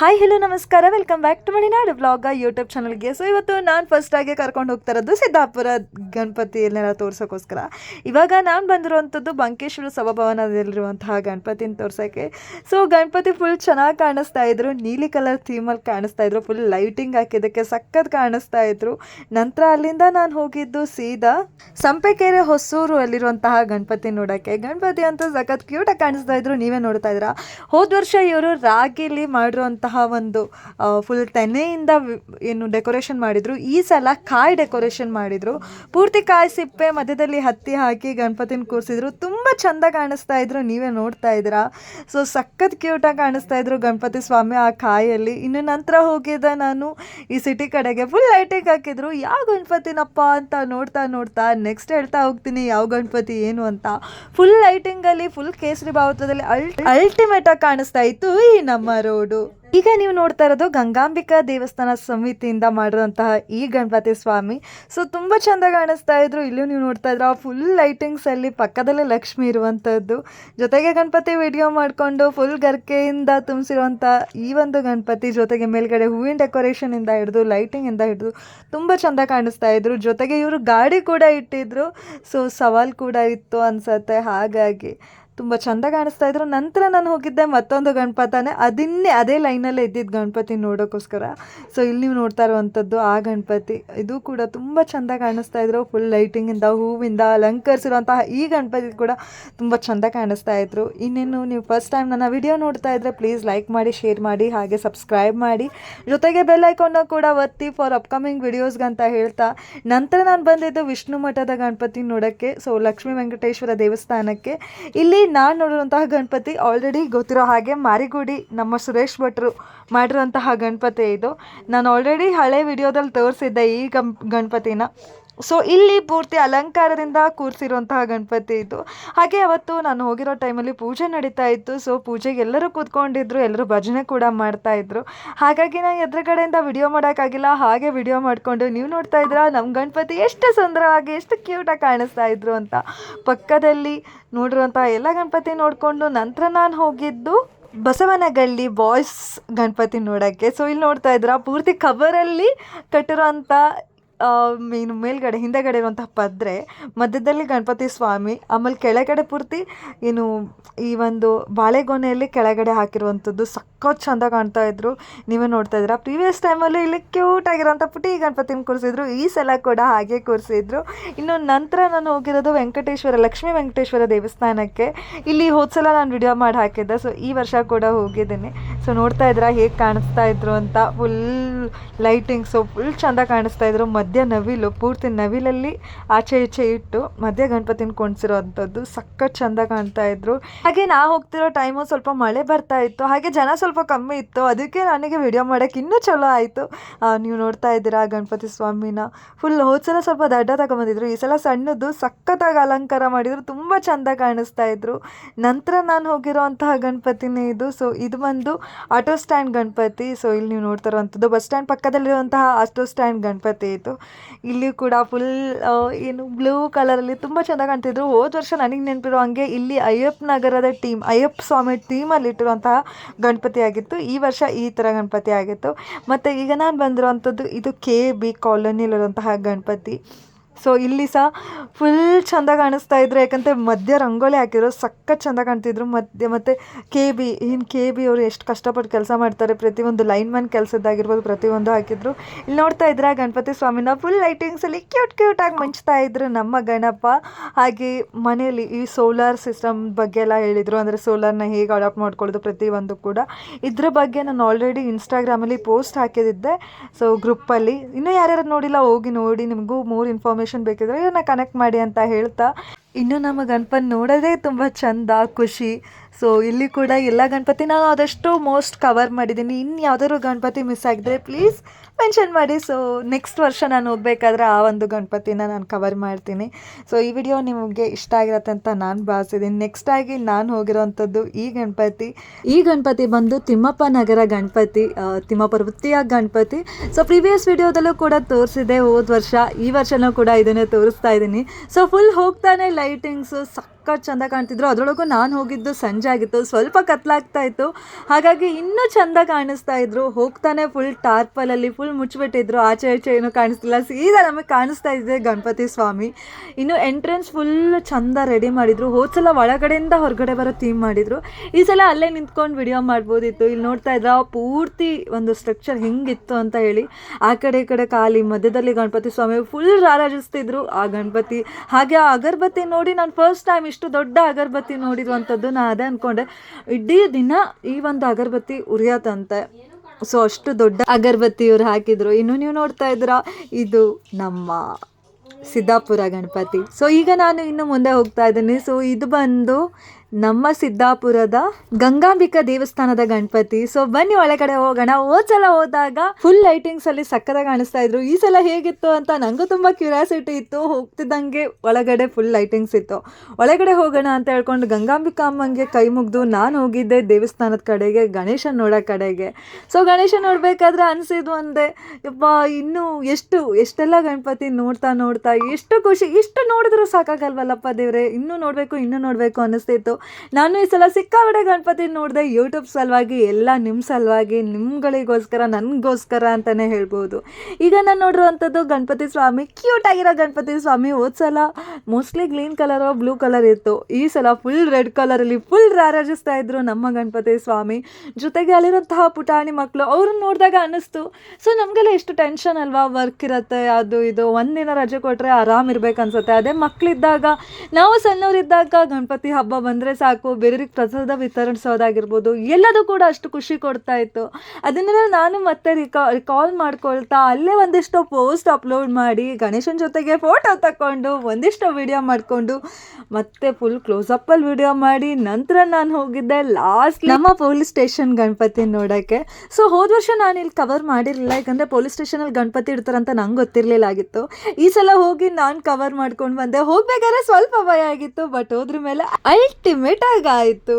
Hi hello ನಮಸ್ಕಾರ. Welcome back to Maninadu blog YouTube ಚಾನಲ್ಗೆ so ಇವತ್ತು ನಾನು ಫಸ್ಟ್ ಆಗಿ ಕರ್ಕೊಂಡು ಹೋಗ್ತಾ ಇರೋದು ಸಿದ್ದಾಪುರ ಗಣಪತಿಯನ್ನೆಲ್ಲ ತೋರ್ಸೋಕ್ಕೋಸ್ಕರ. ಇವಾಗ ನಾನು ಬಂದಿರುವಂಥದ್ದು ಬಂಕೇಶ್ವರ ಸಭಾಭವನದಲ್ಲಿರುವಂತಹ ಗಣಪತಿನ ತೋರ್ಸೋಕ್ಕೆ. ಸೊ ಗಣಪತಿ ಫುಲ್ ಚೆನ್ನಾಗಿ ಕಾಣಿಸ್ತಾ ಇದ್ರು. ನೀಲಿ ಕಲರ್ ಥೀಮಲ್ಲಿ ಕಾಣಿಸ್ತಾ ಇದ್ರು. ಫುಲ್ ಲೈಟಿಂಗ್ ಹಾಕಿದ್ದಕ್ಕೆ ಸಖತ್ ಕಾಣಿಸ್ತಾ ಇದ್ರು. ನಂತರ ಅಲ್ಲಿಂದ ನಾನು ಹೋಗಿದ್ದು ಸೀದಾ ಸಂಪೆಕೆರೆ ಹೊಸೂರು ಅಲ್ಲಿರುವಂತಹ ಗಣಪತಿ ನೋಡೋಕ್ಕೆ. ಗಣಪತಿ ಅಂತೂ ಸಖತ್ ಕ್ಯೂಟಾಗಿ ಕಾಣಿಸ್ತಾ ಇದ್ರು. ನೀವೇ ನೋಡ್ತಾ ಇದ್ದೀರಾ? ಹೋದ ವರ್ಷ ಇವರು ರಾಗಿಲಿ ಮಾಡಿರುವಂತಹ ಒಂದು ಫುಲ್ ತೆನೆಯಿಂದ ಏನು ಡೆಕೋರೇಷನ್ ಮಾಡಿದ್ರು. ಈ ಸಲ ಕಾಯಿ ಡೆಕೋರೇಷನ್ ಮಾಡಿದ್ರು. ಪೂರ್ತಿ ಕಾಯಿ ಸಿಪ್ಪೆ, ಮಧ್ಯದಲ್ಲಿ ಹತ್ತಿ ಹಾಕಿ ಗಣಪತಿನ ಕೂರಿಸಿದ್ರು. ತುಂಬ ಚಂದ ಕಾಣಿಸ್ತಾ ಇದ್ರು. ನೀವೇ ನೋಡ್ತಾ ಇದ್ದೀರಾ? ಸೊ ಸಖತ್ ಕ್ಯೂಟಾಗಿ ಕಾಣಿಸ್ತಾ ಇದ್ರು ಗಣಪತಿ ಸ್ವಾಮಿ ಆ ಕಾಯಲ್ಲಿ. ಇನ್ನು ನಂತರ ಹೋಗಿದ್ದ ನಾನು ಈ ಸಿಟಿ ಕಡೆಗೆ ಫುಲ್ ಲೈಟಿಂಗ್ ಹಾಕಿದ್ರು. ಯಾವ ಗಣಪತಿನಪ್ಪ ಅಂತ ನೋಡ್ತಾ ನೋಡ್ತಾ ನೆಕ್ಸ್ಟ್ ಹೇಳ್ತಾ ಹೋಗ್ತೀನಿ. ಯಾವ ಗಣಪತಿ ಏನು ಅಂತ. ಫುಲ್ ಲೈಟಿಂಗಲ್ಲಿ ಫುಲ್ ಕೇಸರಿ ಭಾವತದಲ್ಲಿ ಅಲ್ಟ್ ಅಲ್ಟಿಮೇಟ್ ಆಗಿ ಕಾಣಿಸ್ತಾ ಇತ್ತು ಈ ನಮ್ಮ ರೋಡು ಈಗ ನೀವು ನೋಡ್ತಾ ಇರೋದು ಗಂಗಾಂಬಿಕಾ ದೇವಸ್ಥಾನ ಸಮಿತಿಯಿಂದ ಮಾಡಿರುವಂತಹ ಈ ಗಣಪತಿ ಸ್ವಾಮಿ. ಸೊ ತುಂಬ ಚಂದ ಕಾಣಿಸ್ತಾ ಇದ್ರು. ಇಲ್ಲೂ ನೀವು ನೋಡ್ತಾ ಇದ್ರ ಫುಲ್ ಲೈಟಿಂಗ್ಸ್ ಅಲ್ಲಿ ಪಕ್ಕದಲ್ಲೇ ಲಕ್ಷ್ಮಿ ಇರುವಂಥದ್ದು ಜೊತೆಗೆ ಗಣಪತಿ ವಿಡಿಯೋ ಮಾಡಿಕೊಂಡು ಫುಲ್ ಗರ್ಕೆಯಿಂದ ತುಂಬಿಸಿರುವಂಥ ಈ ಒಂದು ಗಣಪತಿ ಜೊತೆಗೆ ಮೇಲ್ಗಡೆ ಹೂವಿನ ಡೆಕೋರೇಷನ್ ಇಂದ ಹಿಡಿದು ಲೈಟಿಂಗ್ ಇಂದ ಹಿಡಿದು ತುಂಬ ಚಂದ ಕಾಣಿಸ್ತಾ ಇದ್ರು. ಜೊತೆಗೆ ಇವರು ಗಾಡಿ ಕೂಡ ಇಟ್ಟಿದ್ರು. ಸೊ ಸವಾಲ್ ಕೂಡ ಇತ್ತು ಅನ್ಸತ್ತೆ. ಹಾಗಾಗಿ ತುಂಬ ಚಂದ ಕಾಣಿಸ್ತಾ ಇದ್ರು. ನಂತರ ನಾನು ಹೋಗಿದ್ದೆ ಮತ್ತೊಂದು ಗಣಪತನೇ. ಅದನ್ನೇ ಅದೇ ಲೈನಲ್ಲೇ ಇದ್ದಿದ್ದು ಗಣಪತಿ ನೋಡೋಕ್ಕೋಸ್ಕರ ಸೊ ಇಲ್ಲಿ ನೀವು ನೋಡ್ತಾ ಇರುವಂಥದ್ದು ಆ ಗಣಪತಿ. ಇದು ಕೂಡ ತುಂಬ ಚಂದ ಕಾಣಿಸ್ತಾ ಇದ್ರು. ಫುಲ್ ಲೈಟಿಂಗಿಂದ ಹೂವಿಂದ ಅಲಂಕರಿಸಿರುವಂತಹ ಈ ಗಣಪತಿ ಕೂಡ ತುಂಬ ಚಂದ ಕಾಣಿಸ್ತಾ ಇದ್ರು. ಇನ್ನೇನು ನೀವು ಫಸ್ಟ್ ಟೈಮ್ ನನ್ನ ವಿಡಿಯೋ ನೋಡ್ತಾ ಇದ್ರೆ ಪ್ಲೀಸ್ ಲೈಕ್ ಮಾಡಿ ಶೇರ್ ಮಾಡಿ, ಹಾಗೆ ಸಬ್ಸ್ಕ್ರೈಬ್ ಮಾಡಿ. ಜೊತೆಗೆ ಬೆಲ್ ಐಕಾನ್ನ ಕೂಡ ಒತ್ತಿ ಫಾರ್ ಅಪ್ಕಮಿಂಗ್ ವಿಡಿಯೋಸ್ಗಂತ ಹೇಳ್ತಾ. ನಂತರ ನಾನು ಬಂದಿದ್ದು ವಿಷ್ಣು ಮಠದ ಗಣಪತಿ ನೋಡೋಕ್ಕೆ ಸೊ ಲಕ್ಷ್ಮೀ ವೆಂಕಟೇಶ್ವರ ದೇವಸ್ಥಾನಕ್ಕೆ. ಇಲ್ಲಿ ನಾನು ನೋಡಿರುವಂತಹ ಗಣಪತಿ ಆಲ್ರೆಡಿ ಗೊತ್ತಿರೋ ಹಾಗೆ ಮಾರಿಗುಡಿ ನಮ್ಮ ಸುರೇಶ್ ಭಟ್ರು ಮಾಡಿರುವಂತಹ ಗಣಪತಿ ಇದು. ನಾನು ಆಲ್ರೆಡಿ ಹಳೆ ವಿಡಿಯೋದಲ್ಲಿ ತೋರಿಸಿದ್ದೆ ಈ ಗಣಪತಿನ. ಸೊ ಇಲ್ಲಿ ಪೂರ್ತಿ ಅಲಂಕಾರದಿಂದ ಕೂರಿಸಿರುವಂತಹ ಗಣಪತಿ ಇದು. ಹಾಗೆ ಅವತ್ತು ನಾನು ಹೋಗಿರೋ ಟೈಮಲ್ಲಿ ಪೂಜೆ ನಡೀತಾ ಇತ್ತು. ಸೊ ಪೂಜೆಗೆ ಎಲ್ಲರೂ ಕೂತ್ಕೊಂಡಿದ್ರು, ಎಲ್ಲರೂ ಭಜನೆ ಕೂಡ ಮಾಡ್ತಾ ಇದ್ರು. ಹಾಗಾಗಿ ನಾನು ಎದುರುಗಡೆಯಿಂದ ವಿಡಿಯೋ ಮಾಡೋಕ್ಕಾಗಿಲ್ಲ. ಹಾಗೆ ವಿಡಿಯೋ ಮಾಡಿಕೊಂಡು ನೀವು ನೋಡ್ತಾ ಇದ್ದೀರಾ? ನಮ್ಮ ಗಣಪತಿ ಎಷ್ಟು ಸುಂದರವಾಗಿ, ಎಷ್ಟು ಕ್ಯೂಟಾಗಿ ಕಾಣಿಸ್ತಾ ಇದ್ರು ಅಂತ. ಪಕ್ಕದಲ್ಲಿ ನೋಡಿರುವಂಥ ಎಲ್ಲ ಗಣಪತಿ ನೋಡಿಕೊಂಡು ನಂತರ ನಾನು ಹೋಗಿದ್ದು ಬಸವನಗಳ್ಳಿ ಬಾಯ್ಸ್ ಗಣಪತಿ ನೋಡೋಕ್ಕೆ. ಸೊ ಇಲ್ಲಿ ನೋಡ್ತಾ ಇದ್ದೀರಾ? ಪೂರ್ತಿ ಕವರಲ್ಲಿ ಕಟ್ಟಿರೋಂಥ ಮೀನು ಮೇಲ್ಗಡೆ, ಹಿಂದೆಗಡೆ ಇರುವಂತಹ ಪದ್ರೆ, ಮಧ್ಯದಲ್ಲಿ ಗಣಪತಿ ಸ್ವಾಮಿ, ಆಮೇಲೆ ಕೆಳಗಡೆ ಪೂರ್ತಿ ಏನು ಈ ಒಂದು ಬಾಳೆಗೊನೆಯಲ್ಲಿ ಕೆಳಗಡೆ ಹಾಕಿರುವಂಥದ್ದು ಸಖತ್ ಚಂದ ಕಾಣ್ತಾ ಇದ್ರು. ನೀವೇ ನೋಡ್ತಾ ಇದ್ದೀರಾ? ಪ್ರೀವಿಯಸ್ ಟೈಮಲ್ಲಿ ಇಲ್ಲಿ ಕ್ಯೂಟ್ ಆಗಿರೋಂಥ ಪುಟಿ ಗಣಪತಿನ ಕೂರಿಸಿದ್ರು. ಈ ಸಲ ಕೂಡ ಹಾಗೆ ಕೂರಿಸಿದ್ರು. ಇನ್ನು ನಂತರ ನಾನು ಹೋಗಿರೋದು ವೆಂಕಟೇಶ್ವರ, ಲಕ್ಷ್ಮೀ ವೆಂಕಟೇಶ್ವರ ದೇವಸ್ಥಾನಕ್ಕೆ. ಇಲ್ಲಿ ಹೋದ ಸಲ ನಾನು ವಿಡಿಯೋ ಮಾಡಿ ಹಾಕಿದ್ದೆ. ಸೊ ಈ ವರ್ಷ ಕೂಡ ಹೋಗಿದ್ದೀನಿ. ಸೊ ನೋಡ್ತಾ ಇದ್ದೀರಾ ಹೇಗೆ ಕಾಣಿಸ್ತಾ ಇದ್ರು ಅಂತ? ಫುಲ್ ಲೈಟಿಂಗ್ಸು ಫುಲ್ ಚಂದ ಕಾಣಿಸ್ತಾ ಇದ್ರು. ನವಿಲು, ಪೂರ್ತಿ ನವಿಲಲ್ಲಿ ಆಚೆ ಈಚೆ ಇಟ್ಟು ಮಧ್ಯ ಗಣಪತಿನ ಕೊಂಡ್ಸಿರೋ ಅಂಥದ್ದು ಸಖತ್ ಚಂದ ಕಾಣ್ತಾ ಇದ್ರು. ಹಾಗೆ ನಾ ಹೋಗ್ತಿರೋ ಟೈಮು ಸ್ವಲ್ಪ ಮಳೆ ಬರ್ತಾ ಇತ್ತು. ಹಾಗೆ ಜನ ಸ್ವಲ್ಪ ಕಮ್ಮಿ ಇತ್ತು. ಅದಕ್ಕೆ ನನಗೆ ವಿಡಿಯೋ ಮಾಡಕ್ಕೆ ಇನ್ನೂ ಚಲೋ ಆಯಿತು. ನೀವು ನೋಡ್ತಾ ಇದ್ದೀರಾ ಗಣಪತಿ ಸ್ವಾಮಿನ. ಫುಲ್ ಹೋದ ಸಲ ಸ್ವಲ್ಪ ದಡ್ಡ ತಗೊಂಬಂದಿದ್ರು. ಈ ಸಲ ಸಣ್ಣದು ಸಖತ್ತಾಗಿ ಅಲಂಕಾರ ಮಾಡಿದ್ರು. ತುಂಬ ಚಂದ ಕಾಣಿಸ್ತಾ ಇದ್ರು. ನಂತರ ನಾನು ಹೋಗಿರುವಂತಹ ಗಣಪತಿನೇ ಇದು. ಸೊ ಇದು ಬಂದು ಆಟೋ ಸ್ಟ್ಯಾಂಡ್ ಗಣಪತಿ. ಸೊ ಇಲ್ಲಿ ನೀವು ನೋಡ್ತಾ ಇರುವಂಥದ್ದು ಬಸ್ ಸ್ಟ್ಯಾಂಡ್ ಪಕ್ಕದಲ್ಲಿರುವಂತಹ ಆಟೋ ಸ್ಟ್ಯಾಂಡ್ ಗಣಪತಿ ಇದು. ಇಲ್ಲಿ ಕೂಡ ಫುಲ್ ಏನು ಬ್ಲೂ ಕಲರಲ್ಲಿ ತುಂಬ ಚೆನ್ನಾಗಿ ಕಾಣ್ತಿದ್ರು. ಹೋದ ವರ್ಷ ನನಗೆ ನೆನಪಿರೋ ಹಾಗೆ ಇಲ್ಲಿ ಅಯ್ಯಪ್ಪ ನಗರದ ಟೀಮ್ ಅಯ್ಯಪ್ಪ ಸ್ವಾಮಿ ಟೀಮಲ್ಲಿ ಇಟ್ಟಿರುವಂತಹ ಗಣಪತಿ ಆಗಿತ್ತು. ಈ ವರ್ಷ ಈ ಥರ ಗಣಪತಿ ಆಗಿತ್ತು. ಮತ್ತು ಈಗ ನಾನು ಬಂದಿರುವಂಥದ್ದು ಇದು ಕೆ ಬಿ ಕಾಲೋನಿಯಲ್ಲಿರುವಂತಹ ಗಣಪತಿ. ಸೊ ಇಲ್ಲಿ ಸಹ ಫುಲ್ ಚಂದ ಕಾಣಿಸ್ತಾ ಇದ್ರು, ಯಾಕಂದರೆ ಮಧ್ಯ ರಂಗೋಲಿ ಹಾಕಿದ್ರು ಸಖತ್ ಚಂದ ಕಾಣ್ತಿದ್ರು. ಮಧ್ಯ ಮತ್ತು ಕೆ ಬಿ ಇನ್ನು ಕೆ ಬಿ ಅವರು ಎಷ್ಟು ಕಷ್ಟಪಟ್ಟು ಕೆಲಸ ಮಾಡ್ತಾರೆ, ಪ್ರತಿಯೊಂದು ಲೈನ್ ಮ್ಯಾನ್ ಕೆಲಸದ್ದಾಗಿರ್ಬೋದು, ಪ್ರತಿಯೊಂದು ಹಾಕಿದ್ರು. ಇಲ್ಲಿ ನೋಡ್ತಾ ಇದ್ರೆ ಗಣಪತಿ ಸ್ವಾಮಿನ ಫುಲ್ ಲೈಟಿಂಗ್ಸಲ್ಲಿ ಕ್ಯೂಟ್ ಕ್ಯೂಟಾಗಿ ಮಂಚ್ತಾ ಇದ್ರು ನಮ್ಮ ಗಣಪ. ಹಾಗೆ ಮನೆಯಲ್ಲಿ ಈ ಸೋಲಾರ್ ಸಿಸ್ಟಮ್ ಬಗ್ಗೆ ಎಲ್ಲ ಹೇಳಿದರು, ಅಂದರೆ ಸೋಲಾರ್ನ ಹೇಗೆ ಅಡಾಪ್ಟ್ ಮಾಡ್ಕೊಳ್ಳೋದು ಪ್ರತಿಯೊಂದು ಕೂಡ. ಇದ್ರ ಬಗ್ಗೆ ನಾನು ಆಲ್ರೆಡಿ ಇನ್ಸ್ಟಾಗ್ರಾಮಲ್ಲಿ ಪೋಸ್ಟ್ ಹಾಕಿದ್ದೆ. ಸೊ ಗ್ರೂಪಲ್ಲಿ ಇನ್ನೂ ಯಾರ್ಯಾರು ನೋಡಿಲ್ಲ, ಹೋಗಿ ನೋಡಿ, ನಿಮಗೂ ಮೂರು ಇನ್ಫಾರ್ಮೇಷನ್ ಬೇಕಿದ್ರೆ ಇವನ್ನ ಕನೆಕ್ಟ್ ಮಾಡಿ ಅಂತ ಹೇಳ್ತಾ. ಇನ್ನು ನಮ್ಮ ಗಣಪನ್ ನೋಡೋದೇ ತುಂಬ ಚಂದ ಖುಷಿ. ಸೊ ಇಲ್ಲಿ ಕೂಡ ಎಲ್ಲ ಗಣಪತಿ ನಾನು ಆದಷ್ಟು ಮೋಸ್ಟ್ ಕವರ್ ಮಾಡಿದ್ದೀನಿ. ಇನ್ನು ಯಾವ್ದಾದ್ರು ಗಣಪತಿ ಮಿಸ್ ಆಗಿದ್ರೆ ಪ್ಲೀಸ್ ಮೆನ್ಷನ್ ಮಾಡಿ. ಸೊ ನೆಕ್ಸ್ಟ್ ವರ್ಷ ನಾನು ಹೋಗ್ಬೇಕಾದ್ರೆ ಆ ಒಂದು ಗಣಪತಿನ ನಾನು ಕವರ್ ಮಾಡ್ತೀನಿ. ಸೊ ಈ ವಿಡಿಯೋ ನಿಮಗೆ ಇಷ್ಟ ಆಗಿರತ್ತೆ ಅಂತ ನಾನು ಭಾವಿಸಿದ್ದೀನಿ ನೆಕ್ಸ್ಟ್ ಆಗಿ ನಾನು ಹೋಗಿರೋವಂಥದ್ದು ಈ ಗಣಪತಿ. ಈ ಗಣಪತಿ ಬಂದು ತಿಮ್ಮಪ್ಪ ನಗರ ಗಣಪತಿ ತಿಮ್ಮಪ್ಪ ವೃತ್ತಿಯ ಗಣಪತಿ. ಸೊ ಪ್ರೀವಿಯಸ್ ವಿಡಿಯೋದಲ್ಲೂ ಕೂಡ ತೋರಿಸಿದೆ ಹೋದ ವರ್ಷ. ಈ ವರ್ಷನೂ ಕೂಡ ಇದನ್ನೇ ತೋರಿಸ್ತಾ ಇದ್ದೀನಿ ಸೊ ಫುಲ್ ಹೋಗ್ತಾನೆ ಲೈಟಿಂಗ್ಸು ಸಕ್ಕ ಸಖತ್ ಚಂದ ಕಾಣ್ತಿದ್ರು. ಅದರೊಳಗೂ ನಾನು ಹೋಗಿದ್ದು ಸಂಜೆ ಆಗಿತ್ತು. ಸ್ವಲ್ಪ ಕತ್ಲಾಗ್ತಾ ಇತ್ತು. ಹಾಗಾಗಿ ಇನ್ನೂ ಚಂದ ಕಾಣಿಸ್ತಾ ಇದ್ರು. ಹೋಗ್ತಾನೆ ಫುಲ್ ಟಾರ್ಪಲಲ್ಲಿ ಫುಲ್ ಮುಚ್ಚಿಬಿಟ್ಟಿದ್ರು. ಆಚೆ ಈಚೆ ಏನೂ ಕಾಣಿಸ್ತಿಲ್ಲ. ಸೀದಾ ನಮಗೆ ಕಾಣಿಸ್ತಾ ಇದೆ ಗಣಪತಿ ಸ್ವಾಮಿ. ಇನ್ನು ಎಂಟ್ರೆನ್ಸ್ ಫುಲ್ ಚಂದ ರೆಡಿ ಮಾಡಿದ್ರು. ಹೋದ ಸಲ ಒಳಗಡೆಯಿಂದ ಹೊರಗಡೆ ಬರೋ ಥೀಮ್ ಮಾಡಿದ್ರು. ಈ ಸಲ ಅಲ್ಲೇ ನಿಂತ್ಕೊಂಡು ವಿಡಿಯೋ ಮಾಡ್ಬೋದಿತ್ತು. ಇಲ್ಲಿ ನೋಡ್ತಾ ಇದ್ರ, ಪೂರ್ತಿ ಒಂದು ಸ್ಟ್ರಕ್ಚರ್ ಹೆಂಗಿತ್ತು ಅಂತ ಹೇಳಿ. ಆ ಕಡೆ ಈ ಕಡೆ ಖಾಲಿ, ಮಧ್ಯದಲ್ಲಿ ಗಣಪತಿ ಸ್ವಾಮಿ ಫುಲ್ ರಾರಾಜಿಸ್ತಿದ್ರು. ಆ ಗಣಪತಿ, ಹಾಗೆ ಆ ಅಗರಬತ್ತಿ ನೋಡಿ ನಾನು ಫಸ್ಟ್ ಟೈಮ್ ಇಷ್ಟು ದೊಡ್ಡ ಅಗರಬತ್ತಿ ನೋಡಿರುವಂಥದ್ದು ನಾನು ಅದೇ ಅಂದ್ಕೊಂಡೆ ಇಡೀ ದಿನ ಈ ಒಂದು ಅಗರಬತ್ತಿ ಉರಿಯತ್ತಂತೆ ಸೊ ಅಷ್ಟು ದೊಡ್ಡ ಅಗರಬತ್ತಿ ಇವ್ರು ಹಾಕಿದ್ರು. ಇನ್ನು ನೀವು ನೋಡ್ತಾ ಇದ್ದೀರಾ, ಇದು ನಮ್ಮ ಸಿದ್ದಾಪುರ ಗಣಪತಿ. ಸೊ ಈಗ ನಾನು ಇನ್ನು ಮುಂದೆ ಹೋಗ್ತಾ ಇದ್ದೀನಿ. ಸೊ ಇದು ಬಂದು ನಮ್ಮ ಸಿದ್ದಾಪುರದ ಗಂಗಾಂಬಿಕಾ ದೇವಸ್ಥಾನದ ಗಣಪತಿ. ಸೊ ಬನ್ನಿ ಒಳಗಡೆ ಹೋಗೋಣ. ಸಲ ಹೋದಾಗ ಫುಲ್ ಲೈಟಿಂಗ್ಸ್ ಅಲ್ಲಿ ಸಕ್ಕದ ಕಾಣಿಸ್ತಾ ಇದ್ರು. ಈ ಸಲ ಹೇಗಿತ್ತು ಅಂತ ನಂಗೂ ತುಂಬಾ ಕ್ಯೂರಿಯಾಸಿಟಿ ಇತ್ತು. ಹೋಗ್ತಿದ್ದಂಗೆ ಒಳಗಡೆ ಫುಲ್ ಲೈಟಿಂಗ್ಸ್ ಇತ್ತು. ಒಳಗಡೆ ಹೋಗೋಣ ಅಂತ ಹೇಳ್ಕೊಂಡು ಗಂಗಾಂಬಿಕಾ ಅಮ್ಮಂಗೆ ಕೈ ಮುಗಿದು ನಾನು ಹೋಗಿದ್ದೆ ದೇವಸ್ಥಾನದ ಕಡೆಗೆ ಗಣೇಶ ನೋಡೋ ಕಡೆಗೆ. ಸೊ ಗಣೇಶ ನೋಡ್ಬೇಕಾದ್ರೆ ಅನ್ಸಿದ್ದು ಒಂದೇ, ಯಪ್ಪ, ಇನ್ನು ಎಷ್ಟು, ಎಷ್ಟೆಲ್ಲ ಗಣಪತಿ ನೋಡ್ತಾ ನೋಡ್ತಾ, ಎಷ್ಟು ಖುಷಿ, ಇಷ್ಟು ನೋಡಿದ್ರು ಸಾಕಾಗಲ್ವಲ್ಲಪ್ಪ ದೇವ್ರೆ. ಇನ್ನೂ ನೋಡಬೇಕು ಇನ್ನೂ ನೋಡಬೇಕು ಅನ್ನಿಸ್ತಿತ್ತು. ನಾನು ಈ ಸಲ ಸಿಕ್ಕಾಪಟ್ಟೆ ಗಣಪತಿ ನೋಡಿದೆ ಯೂಟ್ಯೂಬ್ ಸಲುವಾಗಿ, ಎಲ್ಲ ನಿಮ್ಮ ಸಲುವಾಗಿ, ನಿಮ್ಗಳಿಗೋಸ್ಕರ, ನನಗೋಸ್ಕರ ಅಂತಲೇ ಹೇಳ್ಬೋದು. ಈಗ ನಾನು ನೋಡಿರುವಂಥದ್ದು ಗಣಪತಿ ಸ್ವಾಮಿ ಕ್ಯೂಟ್ ಆಗಿರೋ ಗಣಪತಿ ಸ್ವಾಮಿ. ಸಲ mostly green colour blue colour ಇತ್ತು. ಈ ಸಲ ಫುಲ್ ರೆಡ್ ಕಲರಲ್ಲಿ ಫುಲ್ ರಾರಾಜಿಸ್ತಾ ಇದ್ರು ನಮ್ಮ ಗಣಪತಿ ಸ್ವಾಮಿ. ಜೊತೆಗೆ ಅಲ್ಲಿರೋಂತಹ ಪುಟಾಣಿ ಮಕ್ಕಳು ಅವ್ರನ್ನ ನೋಡಿದಾಗ ಅನ್ನಿಸ್ತು. ಸೊ ನಮಗೆಲ್ಲ ಎಷ್ಟು ಟೆನ್ಷನ್ ಅಲ್ವಾ? ವರ್ಕ್ ಇರುತ್ತೆ, ಅದು ಇದು. ಒಂದಿನ ರಜೆ ಕೊಟ್ಟರೆ ಆರಾಮ್ ಇರ್ಬೇಕು ಅನ್ಸುತ್ತೆ ಅದೇ ಮಕ್ಕಳಿದ್ದಾಗ ನಾವು ಸಣ್ಣವರಿದ್ದಾಗ ಗಣಪತಿ ಹಬ್ಬ ಬಂದರೆ ಸಾಕು ಬೇರೆಯವ್ರಿಗೆ ಪ್ರಸಾದ ವಿತರಣಿಸೋದಾಗಿರ್ಬೋದು ಎಲ್ಲದೂ ಕೂಡ ಅಷ್ಟು ಖುಷಿ ಕೊಡ್ತಾ ಇತ್ತು. ಅದನ್ನೆಲ್ಲ ನಾನು ಮತ್ತೆ ರಿಕಾ ಕಾಲ್ ಮಾಡ್ಕೊಳ್ತಾ ಅಲ್ಲೇ ಒಂದಿಷ್ಟು ಪೋಸ್ಟ್ ಅಪ್ಲೋಡ್ ಮಾಡಿ ಗಣೇಶನ ಜೊತೆಗೆ ಫೋಟೋ ತಗೊಂಡು ಒಂದಿಷ್ಟು ವಿಡಿಯೋ ಮಾಡಿಕೊಂಡು ಮತ್ತೆ ಫುಲ್ ಕ್ಲೋಸಪ್ಪಲ್ಲಿ ವಿಡಿಯೋ ಮಾಡಿ, ನಂತರ ನಾನು ಹೋಗಿದ್ದೆ ಲಾಸ್ಟ್ ನಮ್ಮ ಪೊಲೀಸ್ ಸ್ಟೇಷನ್ ಗಣಪತಿ ನೋಡೋಕ್ಕೆ. ಸೊ ಹೋದ ವರ್ಷ ನಾನು ಇಲ್ಲಿ ಕವರ್ ಮಾಡಿರಲಿಲ್ಲ, ಯಾಕಂದರೆ ಪೊಲೀಸ್ ಸ್ಟೇಷನಲ್ಲಿ ಗಣಪತಿ ಇಡ್ತಾರಂತ ನಂಗೆ ಗೊತ್ತಿರಲಿಲ್ಲ ಆಗಿತ್ತು ಈ ಸಲ ಹೋಗಿ ನಾನು ಕವರ್ ಮಾಡ್ಕೊಂಡು ಬಂದೆ. ಹೋಗ್ಬೇಕಾದ್ರೆ ಸ್ವಲ್ಪ ಭಯ ಆಗಿತ್ತು ಬಟ್ ಹೋದ್ರ ಮೇಲೆ ಅಲ್ಟಿಮೇಟ್ ಆಗಾಯಿತು